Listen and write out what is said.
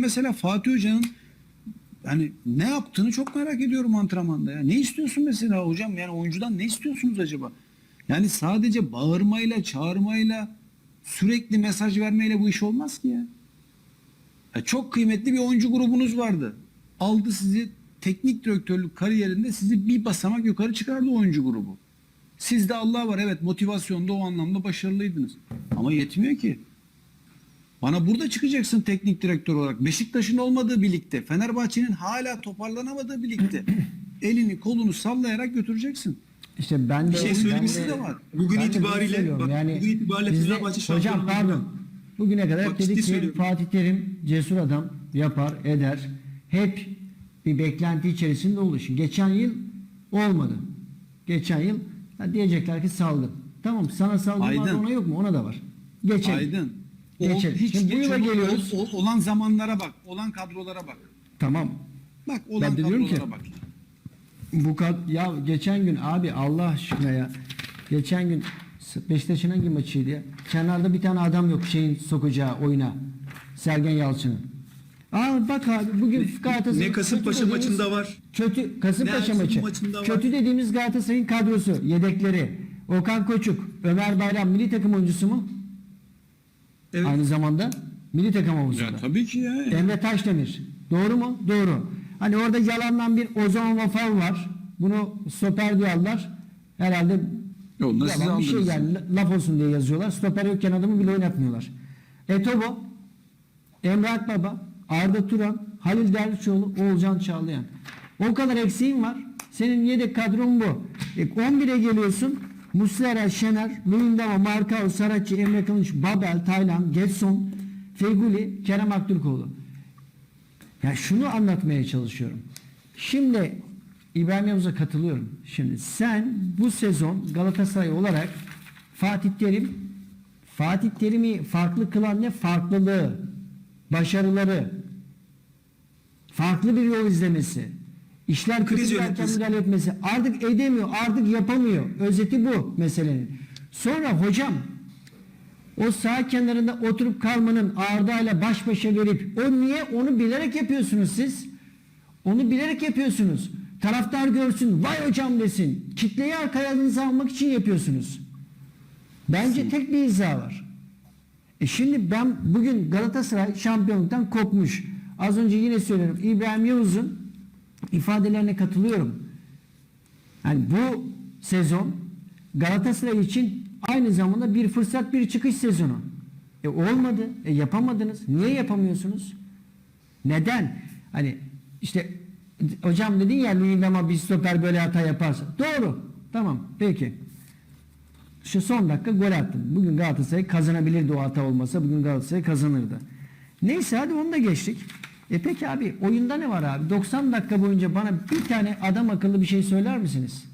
mesela Fatih Hoca'nın yani ne yaptığını çok merak ediyorum antrenmanda ya. Ne istiyorsun mesela hocam? Yani oyuncudan ne istiyorsunuz acaba? Yani sadece bağırmayla, çağırmayla, sürekli mesaj vermeyle bu iş olmaz ki ya. Ya çok kıymetli bir oyuncu grubunuz vardı. Aldı sizi teknik direktörlük kariyerinde sizi bir basamak yukarı çıkardı oyuncu grubu. Sizde Allah var evet motivasyonda o anlamda başarılıydınız. Ama yetmiyor ki. Bana burada çıkacaksın teknik direktör olarak. Beşiktaş'ın olmadığı birlikte, Fenerbahçe'nin hala toparlanamadığı birlikte elini kolunu sallayarak götüreceksin. İşte ben de Bir şey söylemesi de var. Bugün itibariyle- bak, bugün itibariyle bizde- Fenerbahçe hocam pardon. Bugüne kadar Bak, dedik ki söylüyorum. Fatih Terim cesur adam yapar, eder. Hep bir beklenti içerisinde. Şimdi geçen yıl olmadı. Geçen yıl diyecekler ki salgın. Tamam sana salgın var Aydın. ona yok mu? Ona da var. Geçelim. Aydın. Geçelim. hiç Şimdi bu yıla olan- geliyoruz. o- olan zamanlara bak. Olan kadrolara bak. Tamam. Bak olan Ben de diyorum kadrolara ki- bak. Bu kad ya geçen gün abi Allah aşkına ya. Geçen gün Beşiktaş'ın hangi maçıydı ya? Kenarda bir tane adam yok şeyin sokacağı oyuna. Sergen Yalçın'ın. Aa bak abi bugün Galatasaray Ne Kasımpaşa kötü dediğimiz- maçında var. Kötü Kasımpaşa Ne Erzurum maçı. maçında var. Kötü dediğimiz Galatasaray'ın kadrosu, yedekleri. Okan Koçuk, Ömer Bayram milli takım oyuncusu mu? Evet. Aynı zamanda milli takım oyuncusu. Ya tabii ki ya. Emre Taşdemir. Doğru mu? Doğru. Hani orada yalandan bir Ozan Vafal var. Bunu stoper diyorlar. Herhalde Yoluna siz bir şey yani laf olsun diye yazıyorlar. Stoper yokken adamı bile oynatmıyorlar. Etobo, Emre Akbaba, Arda Turan, Halil Dervişoğlu, Oğulcan Çağlayan. O kadar eksiğin var. Senin yedek kadron bu. E, 11'e geliyorsun. Muslera, Şener, Luyendama, Markao, Saratçı, Emre Kılıç, Babel, Taylan, Getson, Feguli, Kerem Aktürkoğlu. Ya şunu anlatmaya çalışıyorum. Şimdi İbrahim Yavuz'a katılıyorum. Şimdi sen bu sezon Galatasaray olarak Fatih Terim Fatih Terim'i farklı kılan ne? Farklılığı, başarıları, farklı bir yol izlemesi, işler Kriz yönetmesi. müdahale etmesi. Artık edemiyor, artık yapamıyor. Özeti bu meselenin. Sonra hocam o sağ kenarında oturup kalmanın Arda'yla baş başa verip o niye onu bilerek yapıyorsunuz siz? Onu bilerek yapıyorsunuz. Taraftar görsün, vay hocam desin. Kitleyi arkanıza almak için yapıyorsunuz. Bence tek bir izah var. E şimdi ben bugün Galatasaray şampiyonluktan kopmuş. Az önce yine söylüyorum. İbrahim Yavuz'un ifadelerine katılıyorum. Yani bu sezon Galatasaray için aynı zamanda bir fırsat bir çıkış sezonu. E olmadı. E yapamadınız. Niye yapamıyorsunuz? Neden? Hani işte hocam dedin ya Luyendama bir stoper böyle hata yaparsa. Doğru. Tamam. Peki. Şu son dakika gol attın. Bugün Galatasaray kazanabilirdi o hata olmasa. Bugün Galatasaray kazanırdı. Neyse hadi onu da geçtik. E peki abi oyunda ne var abi? 90 dakika boyunca bana bir tane adam akıllı bir şey söyler misiniz?